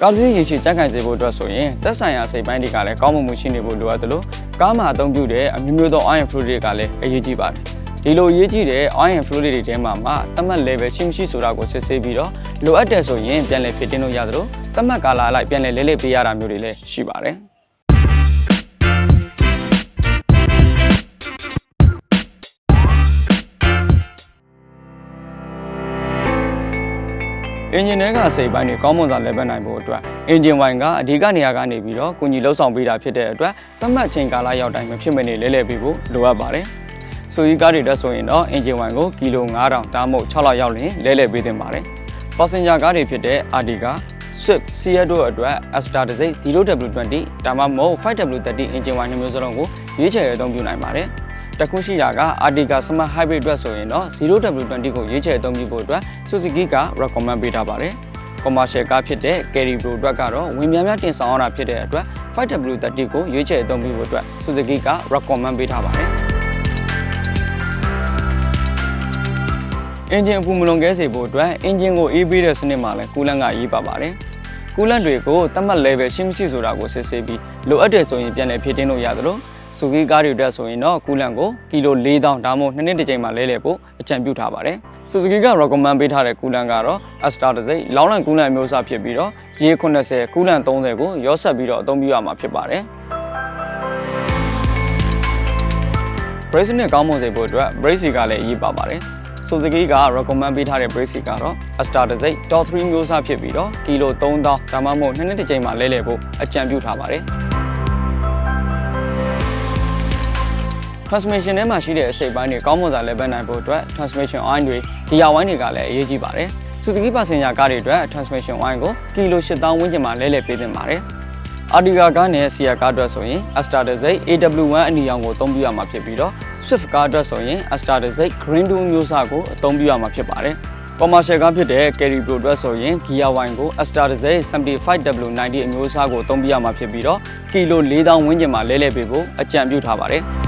ကားတစ်စီးရေချီကြက်ကင်စေဖို့အတွက်ဆိုရင်သက်ဆိုင်ရာစိတ်ပိုင်းတွေကလည်းကောင်းမွန်မှုရှိနေဖို့လိုအပ်တယ်လို့ကားမှာအသုံးပြုတဲ့အမျိုးမျိုးသော iron fluid တွေကလည်းအရေးကြီးပါတယ်ဒီလိုအရေးကြီးတဲ့ iron fluid တွေထဲမှာမှသတ်မှတ် level ရှိမရှိဆိုတာကိုစစ်ဆေးပြီးတော့လိုအပ်တယ်ဆိုရင်ပြန်လည်ဖြစ်တင်လို့ရသလိုသတ်မှတ်ကာလအလိုက်ပြန်လည်လဲလှယ်ပေးရတာမျိုးတွေလည်းရှိပါတယ် အင်ဂျင်ထဲကစိတ်ပိုင်းတွေကောင်းမွန်စွာလဲပတ်နိုင်ဖို့အတွက်အင်ဂျင်ဝိုင်ကအဓိကနေရာကနေပြီးတော့ကုညီလှုပ်ဆောင်ပေးတာဖြစ်တဲ့အတွက်သတ်မှတ်ချိန်ကာလရောက်တိုင်းမဖြစ်မနေလဲလှယ်ပေးဖို့လိုအပ်ပါတယ်။ဆိုကြီးကားတွေတက်ဆိုရင်တော့အင်ဂျင်ဝိုင်ကိုကီလို9000တားမို့6လောက်ရောက်ရင်လဲလှယ်ပေးသင့်ပါတယ်။ passenger ကားတွေဖြစ်တဲ့ Artiga, Swift, Seat တို့အတွက် Astra တစ်စိတ် 0W20 ဒါမှမဟုတ် 5W30 အင်ဂျင်ဝိုင်နှမျိုးစလုံးကိုရွေးချယ်အသုံးပြုနိုင်ပါတယ်။ တခုရှိတာက Artiga Smart Hybrid အတွက်ဆိုရင်တော့ 0W20 ကိုရွေးချယ်အသုံးပြုဖို့အတွက် Suzuki က recommend ပေးထားပါတယ်။ commercial ကားဖြစ်တဲ့ Carry Pro အတွက်ကတော့ဝင်များများတင်ဆောင်ရတာဖြစ်တဲ့အတွက် 5W30 ကိုရွေးချယ်အသုံးပြုဖို့အတွက် Suzuki က recommend ပေးထားပါတယ်။အင်ဂျင်အပူမလွန်ကဲစေဖို့အတွက်အင်ဂျင်ကိုအေးပေးတဲ့စနစ်မှာလည်းကူလန့်ကရေးပါပါတယ်။ကူလန့်တွေကိုသတ်မှတ် level ရှိမရှိဆိုတာကိုစစ်ဆေးပြီးလိုအပ်တယ်ဆိုရင်ပြန်လည်ဖြည့်တင်းလို့ရသလို စူဂီကားတွေအတွက်ဆိုရင်တော့ကူလန့်ကိုကီလို4000ဒါမှမဟုတ်နှစ်နှစ်တစ်ကြိမ်မှလဲလှယ်ဖို့အကြံပြုထားပါတယ်။ Suzuki က recommend ပေးထားတဲ့ကူလန့်ကတော့ Astra တစ်စိတ်လောင်းလံကူလန့်အမျိုးအစားဖြစ်ပြီးတော့ရေ80ကူလန့်30ကိုရောဆက်ပြီးတော့အသုံးပြုရမှာဖြစ်ပါတယ်။ brace နဲ့ကောင်းမွန်စေဖို့အတွက် brace ကလည်းအရေးပါပါတယ်။ Suzuki က recommend ပေးထားတဲ့ brace ကတော့ Astra တစ်စိတ် Top 3မျိုးစားဖြစ်ပြီးတော့ကီလို3000ဒါမှမဟုတ်နှစ်နှစ်တစ်ကြိမ်မှလဲလှယ်ဖို့အကြံပြုထားပါတယ်။ transmission ထဲမှာရှိတဲ့အစိတ်ပိုင်းတွေကောင်းမွန်စွာလဲပတ်နိုင်ဖို့အတွက် transmission oil တွေ gear wine တွေကလည်းအရေးကြီးပါတယ်။ Suzuki passenger ကားတွေအတွက် transmission oil ကိုကီလို8000ဝန်းကျင်မှာလဲလှယ်ပေးသင့်ပါတယ်။ Artiga ကားနဲ့ Sia ကားအတွက်ဆိုရင် Astra တစ်စိတ် AW1 အနီရောင်ကိုအသုံးပြုရမှာဖြစ်ပြီးတော့ Swift ကားအတွက်ဆိုရင် Astra တစ်စိတ် Green Dome မျိုးစားကိုအသုံးပြုရမှာဖြစ်ပါတယ်။ commercial ကားဖြစ်တဲ့ Carry Pro အတွက်ဆိုရင် Gear Wine ကို Astra တစ်စိတ် 75W90 အမျိုးအစားကိုအသုံးပြုရမှာဖြစ်ပြီးတော့ကီလို4000ဝန်းကျင်မှာလဲလှယ်ပေးဖို့အကြံပြုထားပါတယ်။